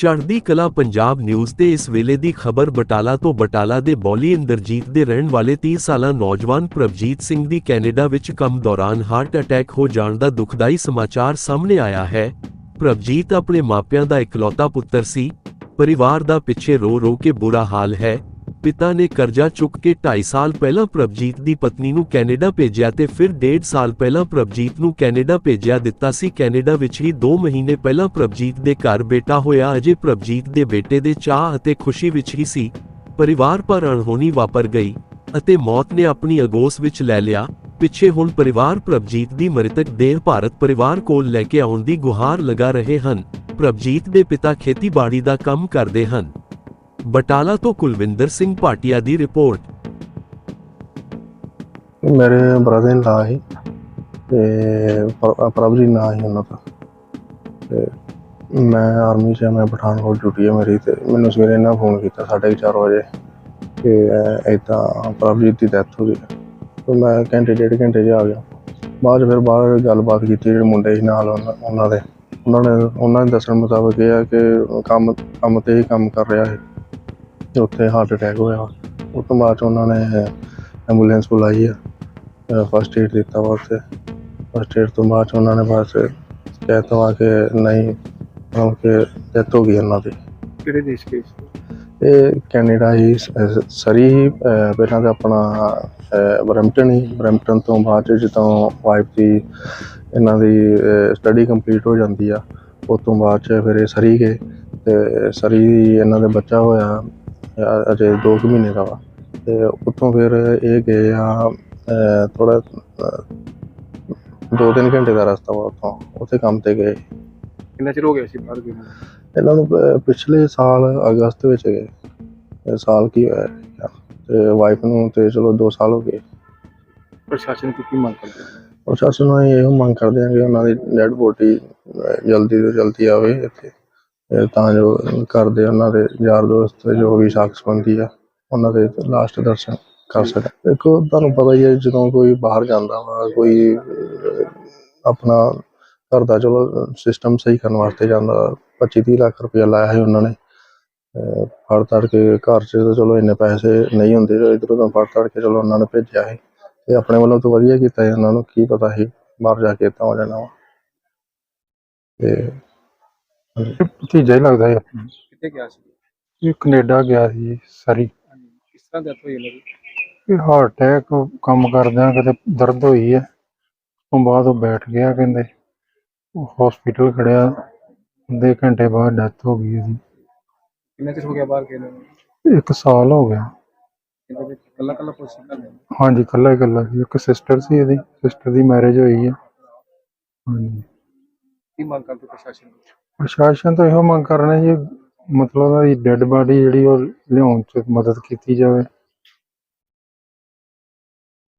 ਚੜ੍ਹਦੀ ਕਲਾ ਪੰਜਾਬ ਨਿਊਜ਼ ਤੇ ਇਸ ਵੇਲੇ ਦੀ ਖਬਰ ਬਟਾਲਾ ਤੋਂ ਬਟਾਲਾ ਦੇ ਬੌਲੀ ਇੰਦਰਜੀਤ ਦੇ ਰਹਿਣ ਵਾਲੇ 30 ਸਾਲਾ ਨੌਜਵਾਨ ਪ੍ਰਭਜੀਤ ਸਿੰਘ ਦੀ ਕੈਨੇਡਾ ਵਿੱਚ ਕੰਮ ਦੌਰਾਨ ਹਾਰਟ ਅਟੈਕ ਹੋ ਜਾਣ ਦਾ ਦੁਖਦਾਈ ਸਮਾਚਾਰ ਸਾਹਮਣੇ ਆਇਆ ਹੈ। ਪ੍ਰਭਜੀਤ ਆਪਣੇ ਮਾਪਿਆਂ ਦਾ ਇਕਲੌਤਾ ਪੁੱਤਰ ਸੀ। ਪਰਿਵਾਰ ਦਾ ਪਿੱਛੇ ਰੋ ਰੋ ਕੇ ਬੁਰਾ ਹਾਲ ਹੈ। ਪਿਤਾ ਨੇ ਕਰਜ਼ਾ ਚੁੱਕ ਕੇ 2.5 ਸਾਲ ਪਹਿਲਾਂ ਪ੍ਰਭਜੀਤ ਦੀ ਪਤਨੀ ਨੂੰ ਕੈਨੇਡਾ ਭੇਜਿਆ ਤੇ ਫਿਰ 1.5 ਸਾਲ ਪਹਿਲਾਂ ਪ੍ਰਭਜੀਤ ਨੂੰ ਕੈਨੇਡਾ ਭੇਜਿਆ ਦਿੱਤਾ ਸੀ। ਕੈਨੇਡਾ ਵਿੱਚ ਹੀ 2 ਮਹੀਨੇ ਪਹਿਲਾਂ ਪ੍ਰਭਜੀਤ ਦੇ ਘਰ ਬੇਟਾ ਹੋਇਆ। ਅਜੇ ਪ੍ਰਭਜੀਤ ਦੇ ਬੇਟੇ ਦੇ ਚਾਹ ਅਤੇ ਖੁਸ਼ੀ ਵਿੱਚ ਹੀ ਸੀ। ਪਰਿਵਾਰ ਪਰ ਅਣਹੋਣੀ ਵਾਪਰ ਗਈ ਅਤੇ ਮੌਤ ਨੇ ਆਪਣੀ ਅਗੋਸ ਵਿੱਚ ਲੈ ਲਿਆ। ਪਿੱਛੇ ਹੁਣ ਪਰਿਵਾਰ ਪ੍ਰਭਜੀਤ ਦੀ ਮ੍ਰਿਤਕ ਦੇਹ ਭਾਰਤ ਪਰਿਵਾਰ ਕੋਲ ਲੈ ਕੇ ਆਉਣ ਦੀ ਗੁਹਾਰ ਲਗਾ ਰਹੇ ਹਨ। ਪ੍ਰਭਜੀਤ ਦੇ ਪਿਤਾ ਖੇਤੀਬਾੜੀ ਦਾ ਕੰਮ ਕਰਦੇ ਹਨ। ਬਟਾਲਾ ਤੋਂ ਕੁਲਵਿੰਦਰ ਸਿੰਘ ਭਾਟੀਆ ਦੀ ਰਿਪੋਰਟ। ਮੇਰੇ ਬ੍ਰਦਰ ਇਨ ਲਾ ਸੀ ਤੇ ਪ੍ਰ- ਪ੍ਰਭ ਜੀ ਨਾਂ ਸੀ ਉਹਨਾਂ ਦਾ। ਤੇ ਮੈਂ ਆਰਮੀ 'ਚ ਹਾਂ, ਮੈਂ ਪਠਾਨਕੋਟ ਡਿਊਟੀ ਹੈ ਮੇਰੀ ਤੇ ਮੈਨੂੰ ਸਵੇਰੇ ਇਹਨਾਂ ਫੋਨ ਕੀਤਾ 4:30 ਵਜੇ ਕਿ ਇਦਾਂ ਪ੍ਰਭਜੀਤ ਦੀ ਡੈਥ ਹੋ ਗਈ। ਤੇ ਮੈਂ ਘੰਟੇ ਡੇਢ ਘੰਟੇ 'ਚ ਆ ਗਿਆ। ਬਾਅਦ 'ਚ ਫਿਰ ਬਾਹਰ ਗੱਲਬਾਤ ਕੀਤੀ ਜਿਹੜੇ ਮੁੰਡੇ ਸੀ ਨਾਲ ਉਹਨਾਂ ਉਹਨਾਂ ਦੇ। ਉਹਨਾਂ ਨੇ ਉਹਨਾਂ ਦੇ ਦੱਸਣ ਮੁਤਾਬਕ ਇਹ ਆ ਕਿ ਕੰਮ ਕੰਮ ਤੇ ਹੀ ਕੰਮ ਕਰ ਰਿਹਾ ਸੀ। ਤੇ ਉੱਥੇ ਹਾਰਟ ਅਟੈਕ ਹੋਇਆ। ਉਸ ਤੋਂ ਬਾਅਦ 'ਚ ਉਹਨਾਂ ਨੇ ਐਂਬੂਲੈਂਸ ਬੁਲਾਈ ਆ। ਫਸਟ ਏਡ ਦਿੱਤਾ ਵਾ ਉੱਥੇ। ਫਸਟ ਏਡ ਤੋਂ ਬਾਅਦ 'ਚ ਉਹਨਾਂ ਨੇ ਬਸ ਕਹਿਤਾ ਵਾ ਕਿ ਨਹੀਂ ਮਤਲਬ ਕਿ ਡੈਥ ਹੋ ਗਈ ਉਹਨਾਂ ਦੀ। ਕਿਹੜੇ ਦੇਸ਼ ਕੇ ਇਹ ਕੈਨੇਡਾ ਹੀ ਸਰੀ ਹੀ ਪਹਿਲਾਂ ਤਾਂ ਆਪਣਾ ਬਰੈਂਪਟਨ ਹੀ। ਬਰੈਂਪਟਨ ਤੋਂ ਬਾਅਦ ਜਦੋਂ ਵਾਈਫ ਦੀ ਇਹਨਾਂ ਦੀ ਸਟੱਡੀ ਕੰਪਲੀਟ ਹੋ ਜਾਂਦੀ ਆ ਉਸ ਤੋਂ ਬਾਅਦ 'ਚ ਫਿਰ ਇਹ ਸਰੀ ਗਏ। ਤੇ ਸਰੀ ਇਹਨਾਂ ਦੇ ਬੱਚਾ ਹੋਇਆ। ਅਜੇ 2 ਮਹੀਨੇ ਦਾ ਵਾ। ਤੇ ਉੱਥੋਂ ਫਿਰ ਇਹ ਗਏ ਆ ਥੋੜਾ ਦੋ ਤਿੰਨ ਘੰਟੇ ਦਾ ਰਸਤਾ ਵਾ ਉੱਥੋਂ ਉੱਥੇ ਕੰਮ ਤੇ ਗਏ। ਕਿੰਨਾ ਚਿਰ ਹੋ ਗਿਆ ਸੀ ਬਾਹਰ ਗਏ ਨੂੰ? ਇਹਨਾਂ ਨੂੰ ਪ- ਪਿਛਲੇ ਸਾਲ ਅਗਸਤ ਵਿੱਚ ਗਏ। ਇਹ ਸਾਲ ਕੀ ਹੋਇਆ ਹੈ ਤੇ ਵਾਈਫ ਨੂੰ ਤੇ ਚਲੋ 2 ਸਾਲ ਹੋ ਗਏ। ਪ੍ਰਸ਼ਾਸਨ ਤੋਂ ਕੀ ਮੰਗ ਕਰਦੇ ਹੋ? ਪ੍ਰਸ਼ਾਸਨ ਨੂੰ ਅਸੀਂ ਇਹੋ ਮੰਗ ਕਰਦੇ ਹਾਂ ਕਿ ਉਹਨਾਂ ਦੀ ਡੈਡ ਬੋਡੀ ਜਲਦੀ ਤੋਂ ਜਲਦੀ ਆਵੇ ਇੱਥੇ। ਤਾਂ ਜੋ ਘਰ ਦੇ ਉਹਨਾਂ ਦੇ ਯਾਰ ਦੋਸਤ ਜੋ ਵੀ ਸਾਕ ਸੰਬੰਧੀ ਆ, ਉਹਨਾਂ ਦੇ ਲਾਸਟ ਦਰਸ਼ਨ ਕਰ ਸਕਣ। ਦੇਖੋ, ਤੁਹਾਨੂੰ ਪਤਾ ਹੀ ਹੈ ਜਦੋਂ ਕੋਈ ਬਾਹਰ ਜਾਂਦਾ ਵਾ, ਕੋਈ ਆਪਣਾ ਘਰ ਦਾ ਚਲੋ ਸਿਸਟਮ ਸਹੀ ਕਰਨ ਵਾਸਤੇ ਜਾਂਦਾ 25 30 ਲੱਖ ਰੁਪਇਆ ਲਾਇਆ ਸੀ ਉਹਨਾਂ ਨੇ ਫੜ ਤੜ ਕੇ ਘਰ 'ਚ ਤਾਂ ਚਲੋ ਇੰਨੇ ਪੈਸੇ ਨਹੀਂ ਹੁੰਦੇ ਇਧਰੋਂ ਤਾਂ ਫੜ ਤੜ ਕੇ ਚਲੋ ਉਹਨਾਂ ਨੇ ਭੇਜਿਆ ਸੀ। ਤੇ ਆਪਣੇ ਵੱਲੋਂ ਤਾਂ ਵਧੀਆ ਕੀਤਾ ਸੀ ਉਹਨਾਂ ਨੂੰ, ਕੀ ਪਤਾ ਸੀ ਬਾਹਰ ਜਾ ਕੇ ਤਾਂ ਹੋ ਜਾਣਾ ਵਾ। ਤੇ ਭਤੀਜਾ ਹੀ ਲੱਗਦਾ ਹੈ। ਕਿੱਥੇ ਗਿਆ ਸੀ? ਇਹ ਕੈਨੇਡਾ ਗਿਆ ਸੀ ਸਰੀ। ਕਿਸ ਤਰ੍ਹਾਂ ਡੈਥ ਹੋਈ ਇਹਨਾਂ ਦੀ? ਇਹ ਹਾਰਟ ਅਟੈਕ ਕੰਮ ਕਰਦਿਆਂ ਕਿਤੇ ਦਰਦ ਹੋਈ ਹੈ। ਉਸ ਤੋਂ ਬਾਅਦ ਉਹ ਬੈਠ ਗਿਆ ਕਹਿੰਦੇ। ਹਸਪੀਟਲ ਖੜਿਆ। ਅੱਧੇ ਘੰਟੇ ਬਾਅਦ ਡੈਥ ਹੋ ਗਈ ਇਹਦੀ ਕਿੰਨਾ ਚਿਰ ਹੋ ਗਿਆ ਬਾਹਰ ਗਏ ਨੂੰ? ਇੱਕ ਸਾਲ ਹੋ ਗਿਆ। ਇਹਦੇ ਵਿੱਚ ਕੱਲਾ ਕੱਲਾ ਪੋਸਟ ਕਰ ਹਾਂਜੀ ਇਕੱਲਾ ਹੀ ਇਕੱਲਾ ਸੀ। ਇੱਕ ਸਿਸਟਰ ਸੀ ਇਹਦੀ। ਸਿਸਟਰ ਦੀ ਮੈਰਿਜ ਹੋਈ ਹੈ। ਹਾਂਜੀ। ਕੀ ਮੰਗ ਕਰਦੇ ਪ੍ਰਸ਼ਾਸਨ ਨੂੰ? ਪ੍ਰਸ਼ਾਸਨ ਤੋਂ ਇਹੋ ਮੰਗ ਕਰਨਾ ਜੀ, ਮਤਲਬ ਉਹਦੀ ਡੈੱਡ ਬਾਡੀ ਜਿਹੜੀ ਉਹ ਲਿਆਉਣ ਚ ਮਦਦ ਕੀਤੀ ਜਾਵੇ।